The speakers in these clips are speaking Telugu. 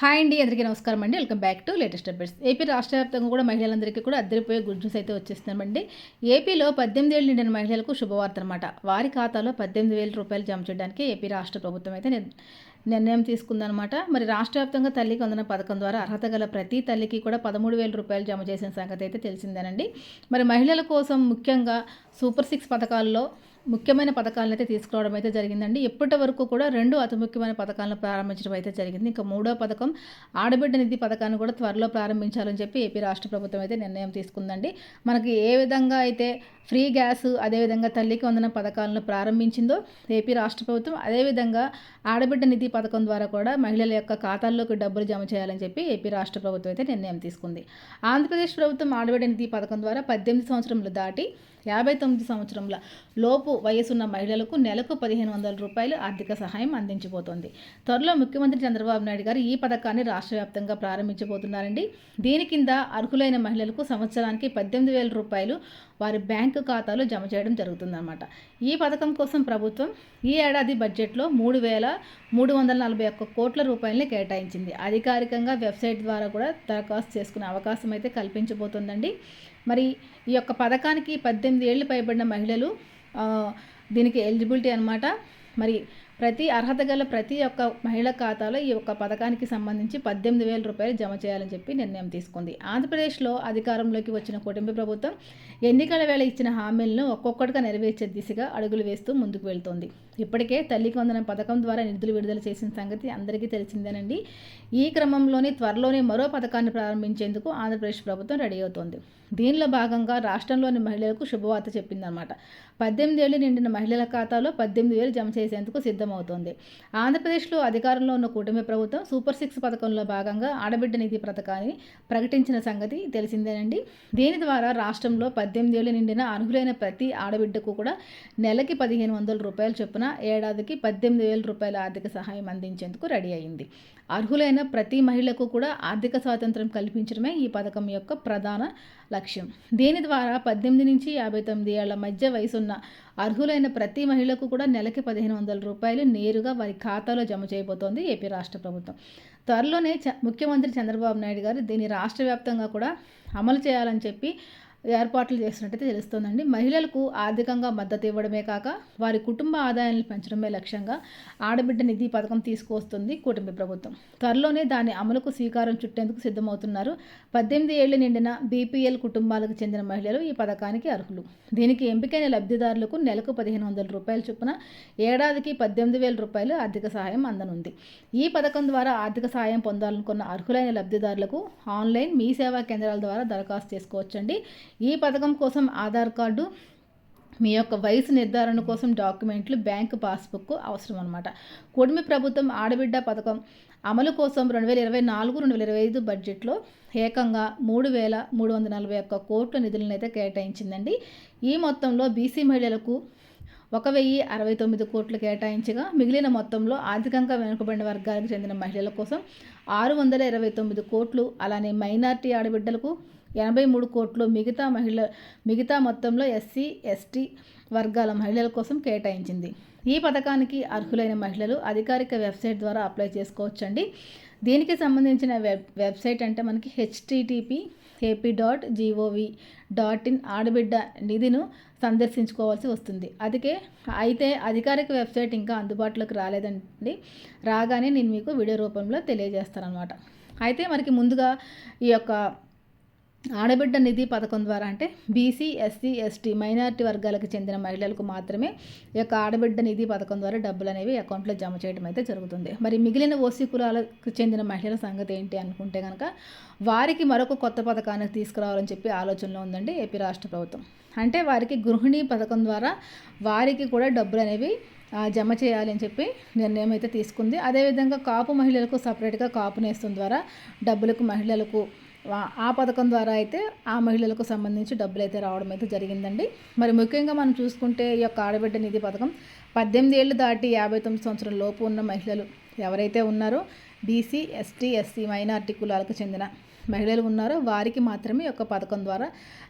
హాయ్ అండి అందరికీ నమస్కారం అండి. Welcome back to latest updates. AP రాష్ట్ర వ్యాప్తంగా కూడా మహిళలందరికీ కూడా అద్దరిపోయే గుడ్ న్యూస్ అయితే వచ్చేస్తున్నామండి ఏపీలో పద్దెనిమిది ఏళ్ళు నిండిన మహిళలకు శుభవార్త అనమాట వారి ఖాతాలో పద్దెనిమిది వేల రూపాయలు జమ చేయడానికి ఏపీ రాష్ట్ర ప్రభుత్వం అయితే నిర్ణయం తీసుకుందనమాట మరి రాష్ట్ర వ్యాప్తంగా తల్లికి వందన పథకం ద్వారా అర్హత గల ప్రతి తల్లికి కూడా పదమూడు వేల రూపాయలు జమ చేసిన సంగతి అయితే తెలిసిందేనండి. మరి మహిళల కోసం ముఖ్యంగా సూపర్ సిక్స్ పథకాల్లో ముఖ్యమైన పథకాలను అయితే తీసుకురావడం అయితే జరిగిందండి. ఇప్పటి వరకు కూడా రెండు అతి ముఖ్యమైన పథకాలను ప్రారంభించడం అయితే జరిగింది. ఇంకా మూడో పథకం ఆడబిడ్డ నిధి పథకాన్ని కూడా త్వరలో ప్రారంభించాలని చెప్పి ఏపీ రాష్ట్ర ప్రభుత్వం అయితే నిర్ణయం తీసుకుందండి. మనకి ఏ విధంగా అయితే ఫ్రీ గ్యాస్ అదేవిధంగా తల్లికి వందన పథకాలను ప్రారంభించిందో ఏపీ రాష్ట్ర ప్రభుత్వం అదేవిధంగా ఆడబిడ్డ నిధి పథకం ద్వారా కూడా మహిళల యొక్క ఖాతాల్లోకి డబ్బులు జమ చేయాలని చెప్పి ఏపీ రాష్ట్ర ప్రభుత్వం అయితే నిర్ణయం తీసుకుంది. ఆంధ్రప్రదేశ్ ప్రభుత్వం ఆడబిడ్డ నిధి పథకం ద్వారా పద్దెనిమిది సంవత్సరములు దాటి యాభై తొమ్మిది సంవత్సరముల లోపు వయసున్న మహిళలకు నెలకు పదిహేను వందల రూపాయలు ఆర్థిక సహాయం అందించబోతోంది. త్వరలో ముఖ్యమంత్రి చంద్రబాబు నాయుడు గారు ఈ పథకాన్ని రాష్ట్ర వ్యాప్తంగా ప్రారంభించబోతున్నారండి. దీని కింద అర్హులైన మహిళలకు సంవత్సరానికి పద్దెనిమిది వేల రూపాయలు వారి బ్యాంక్ ఖాతాలో జమ చేయడం జరుగుతుందన్నమాట. ఈ పథకం కోసం ప్రభుత్వం ఈ ఏడాది బడ్జెట్లో మూడు వేల మూడు వందల నలభై ఒక్క కోట్ల రూపాయలని కేటాయించింది. అధికారికంగా వెబ్సైట్ ద్వారా కూడా దరఖాస్తు చేసుకునే అవకాశం అయితే కల్పించబోతుందండి. మరి ఈ యొక్క పథకానికి పద్దెనిమిది ఏళ్ళు పైబడిన మహిళలు దీనికి ఎలిజిబిలిటీ అనమాట మరి ప్రతి అర్హత గల ప్రతి ఒక్క మహిళ ఖాతాలో ఈ యొక్క పథకానికి సంబంధించి పద్దెనిమిది వేల రూపాయలు జమ చేయాలని చెప్పి నిర్ణయం తీసుకుంది. ఆంధ్రప్రదేశ్లో అధికారంలోకి వచ్చిన కుటుంబ ప్రభుత్వం ఎన్నికల వేళ ఇచ్చిన హామీలను ఒక్కొక్కటిగా నెరవేర్చే దిశగా అడుగులు వేస్తూ ముందుకు వెళ్తోంది. ఇప్పటికే తల్లికి వందన పథకం ద్వారా నిధులు విడుదల చేసిన సంగతి అందరికీ తెలిసిందేనండి. ఈ క్రమంలోనే త్వరలోనే మరో పథకాన్ని ప్రారంభించేందుకు ఆంధ్రప్రదేశ్ ప్రభుత్వం రెడీ అవుతోంది. దీనిలో భాగంగా రాష్ట్రంలోని మహిళలకు శుభవార్త చెప్పిందన్నమాట. పద్దెనిమిది ఏళ్ళు నిండిన మహిళల ఖాతాలో పద్దెనిమిది వేలు జమ చేసేందుకు సిద్ధమవుతోంది. ఆంధ్రప్రదేశ్లో అధికారంలో ఉన్న కూటమి ప్రభుత్వం సూపర్ సిక్స్ పథకంలో భాగంగా ఆడబిడ్డ నిధి పథకాన్ని ప్రకటించిన సంగతి తెలిసిందేనండి. దీని ద్వారా రాష్ట్రంలో పద్దెనిమిది ఏళ్ళు నిండిన అర్హులైన ప్రతి ఆడబిడ్డకు కూడా నెలకి పదిహేను వందల రూపాయల చొప్పున ఏడాదికి పద్దెనిమిది వేల రూపాయల ఆర్థిక సహాయం అందించేందుకు రెడీ అయింది. అర్హులైన ప్రతి మహిళకు కూడా ఆర్థిక స్వాతంత్రం కల్పించడమే ఈ పథకం యొక్క ప్రధాన లక్ష్యం. దీని ద్వారా పద్దెనిమిది నుంచి యాభై తొమ్మిది ఏళ్ళ మధ్య వయసున్న అర్హులైన ప్రతి మహిళకు కూడా నెలకి పదిహేను వందల రూపాయలు నేరుగా వారి ఖాతాలో జమ చేయబోతోంది ఏపీ రాష్ట్ర ప్రభుత్వం. త్వరలోనే చ ముఖ్యమంత్రి చంద్రబాబు నాయుడు గారు దీన్ని రాష్ట్ర వ్యాప్తంగా కూడా అమలు చేయాలని చెప్పి ఏర్పాట్లు చేసినట్టయితే తెలుస్తోందండి. మహిళలకు ఆర్థికంగా మద్దతు ఇవ్వడమే కాక వారి కుటుంబ ఆదాయాన్ని పెంచడమే లక్ష్యంగా ఆడబిడ్డ నిధి పథకం తీసుకువస్తుంది కూటమి ప్రభుత్వం. త్వరలోనే దాని అమలుకు శ్రీకారం చుట్టేందుకు సిద్ధమవుతున్నారు. పద్దెనిమిది ఏళ్ళు నిండిన బీపీఎల్ కుటుంబాలకు చెందిన మహిళలు ఈ పథకానికి అర్హులు. దీనికి ఎంపికైన లబ్ధిదారులకు నెలకు పదిహేను వందల రూపాయల చొప్పున ఏడాదికి పద్దెనిమిది వేల రూపాయలు ఆర్థిక సహాయం అందనుంది. ఈ పథకం ద్వారా ఆర్థిక సహాయం పొందాలనుకున్న అర్హులైన లబ్ధిదారులకు ఆన్లైన్ మీ సేవా కేంద్రాల ద్వారా దరఖాస్తు చేసుకోవచ్చండి. ఈ పథకం కోసం ఆధార్ కార్డు మీ యొక్క వయసు నిర్ధారణ కోసం డాక్యుమెంట్లు బ్యాంకు పాస్బుక్ అవసరం అనమాట కూటమి ప్రభుత్వం ఆడబిడ్డ పథకం అమలు కోసం రెండు వేల ఇరవై నాలుగు రెండు వేల ఇరవై ఐదు బడ్జెట్లో ఏకంగా మూడు వేల మూడు వందల నలభై ఒక్క కోట్ల నిధులను అయితే కేటాయించిందండి. ఈ మొత్తంలో బీసీ మహిళలకు ఒక వెయ్యి అరవై తొమ్మిది కోట్లు కేటాయించగా మిగిలిన మొత్తంలో ఆర్థికంగా వెనుకబడిన వర్గాలకు చెందిన మహిళల కోసం ఆరు వందల ఇరవై తొమ్మిది కోట్లు. అలానే మైనార్టీ ఆడబిడ్డలకు ఎనభై మూడు కోట్లు మిగతా మహిళ మిగతా మొత్తంలో ఎస్సీ ఎస్టీ వర్గాల మహిళల కోసం కేటాయించింది. ఈ పథకానికి అర్హులైన మహిళలు అధికారిక వెబ్సైట్ ద్వారా అప్లై చేసుకోవచ్చండి. దీనికి సంబంధించిన వెబ్ వెబ్సైట్ అంటే మనకి HTTP AP dot gov dot in ఆడబిడ్డ నిధిను సందర్శించుకోవాల్సి వస్తుంది. అదికే అయితే అధికారిక వెబ్సైట్ ఇంకా అందుబాటులోకి రాలేదండి. రాగానే నేను మీకు వీడియో రూపంలో తెలియజేస్తాను అయితే మనకి ముందుగా ఈ యొక్క ఆడబిడ్డ నిధి పథకం ద్వారా అంటే బీసీ ఎస్సీ ఎస్టీ మైనారిటీ వర్గాలకు చెందిన మహిళలకు మాత్రమే ఈ యొక్క ఆడబిడ్డ నిధి పథకం ద్వారా డబ్బులు అనేవి అకౌంట్లో జమ చేయడం అయితే జరుగుతుంది. మరి మిగిలిన ఓసీ కులాలకు చెందిన మహిళల సంగతి ఏంటి అనుకుంటే కనుక వారికి మరొక కొత్త పథకాన్ని తీసుకురావాలని చెప్పి ఆలోచనలో ఉందండి ఏపీ రాష్ట్ర ప్రభుత్వం. అంటే వారికి గృహిణి పథకం ద్వారా వారికి కూడా డబ్బులు అనేవి జమ చేయాలి అని చెప్పి నిర్ణయం అయితే తీసుకుంది. అదేవిధంగా కాపు మహిళలకు సపరేట్గా కాపు నేస్తం ద్వారా డబ్బులకు మహిళలకు ఆ పథకం ద్వారా అయితే ఆ మహిళలకు సంబంధించి డబ్బులు అయితే రావడం అయితే జరిగిందండి. మరి ముఖ్యంగా మనం చూసుకుంటే ఈ యొక్క ఆడబిడ్డ నిధి పథకం పద్దెనిమిది ఏళ్ళు దాటి యాభై తొమ్మిది సంవత్సరం లోపు ఉన్న మహిళలు ఎవరైతే ఉన్నారో బీసీ ఎస్టీ ఎస్సీ మైనార్టీ కులాలకు చెందిన మహిళలు ఉన్నారో వారికి మాత్రమే ఒక యొక్క పథకం ద్వారా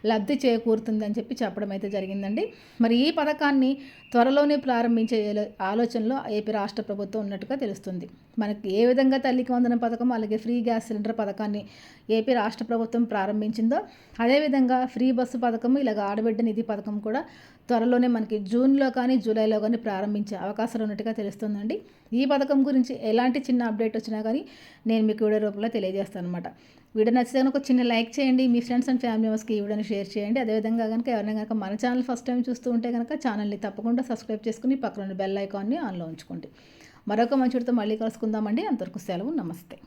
లబ్ధి చేకూరుతుందని చెప్పి చెప్పడం అయితే జరిగిందండి. మరి ఈ పథకాన్ని త్వరలోనే ప్రారంభించే ఆలోచనలో ఏపీ రాష్ట్ర ప్రభుత్వం ఉన్నట్టుగా తెలుస్తుంది. మనకి ఏ విధంగా తల్లికి వందన పథకం అలాగే ఫ్రీ గ్యాస్ సిలిండర్ పథకాన్ని ఏపీ రాష్ట్ర ప్రభుత్వం ప్రారంభించిందో అదేవిధంగా ఫ్రీ బస్సు పథకం ఇలాగ ఆడబిడ్డ నిధి పథకం కూడా త్వరలోనే మనకి జూన్లో కానీ జూలైలో కానీ ప్రారంభించే అవకాశాలు ఉన్నట్టుగా తెలుస్తుందండి. ఈ పథకం గురించి ఎలాంటి చిన్న అప్డేట్ వచ్చినా కానీ నేను మీకు వీడియో రూపంలో తెలియజేస్తాను అనమాట వీడియో నచ్చితే కనుక ఒక చిన్న లైక్ చేయండి మీ ఫ్రెండ్స్ అండ్ ఫ్యామిలీ మెంబర్స్కి ఈ వీడియోని షేర్ చేయండి. అదేవిధంగా కనుక ఎవరైనా కనుక మన ఛానల్ ఫస్ట్ టైం చూస్తూ ఉంటే కనుక ఛానల్ని తప్పకుండా సబ్స్క్రైబ్ చేసుకుని పక్కన బెల్ ఐకాన్ని ఆన్లో ఉంచుకోండి. మరొక మంచితో మళ్ళీ కలుసుకుందామండి. అంతవరకు సెలవు నమస్తే.